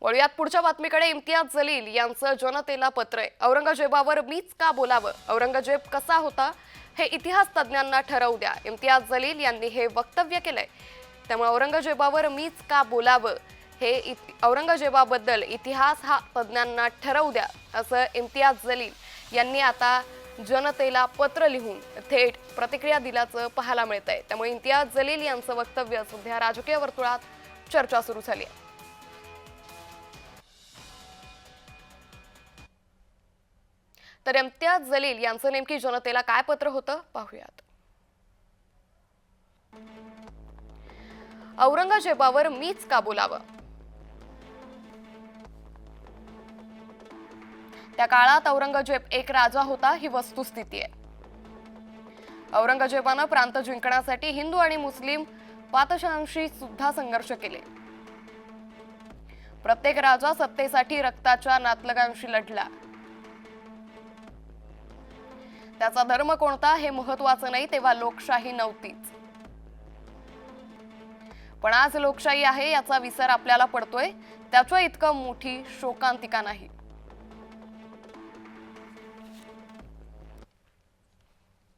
वळूयात पुढच्या बातमीकडे. इम्तियाज जलील यांचं जनतेला पत्र आहे. औरंगजेबावर मीच का बोलावं? औरंगजेब कसा होता? हे इतिहास तज्ज्ञांना ठरवू द्या. इम्तियाज जलील यांनी हे वक्तव्य केलंय. त्यामुळे औरंगजेबावर मीच का बोलावं? हे इत- औरंगजेबाबद्दल इतिहास हा तज्ज्ञांना ठरवू द्या असं इम्तियाज जलील यांनी आता जनतेला पत्र लिहून थेट प्रतिक्रिया दिल्याचं पाहायला मिळत आहे त्यामुळे इम्तियाज जलील यांचं वक्तव्य सध्या राजकीय वर्तुळात चर्चा सुरू झाली आहे. तर इम्तियाज जलील यांचं नेमकी जनतेला काय पत्र होतं पाहूयात. औरंगजेबावर मीच का बोलावं? त्या काळात औरंगजेब एक राजा होता ही वस्तुस्थिती आहे. औरंगजेबानं प्रांत जिंकण्यासाठी हिंदू आणि मुस्लिम पातशांशी सुद्धा संघर्ष केले. प्रत्येक राजा सत्तेसाठी रक्ताच्या नातलगांशी लढला. त्याचा धर्म कोणता हे महत्वाचं नाही तेव्हा लोकशाही नव्हतीच. पण आज लोकशाही आहे याचा विसर आपल्याला पडतोय. त्याच्या इतकं मोठी शोकांतिका नाही.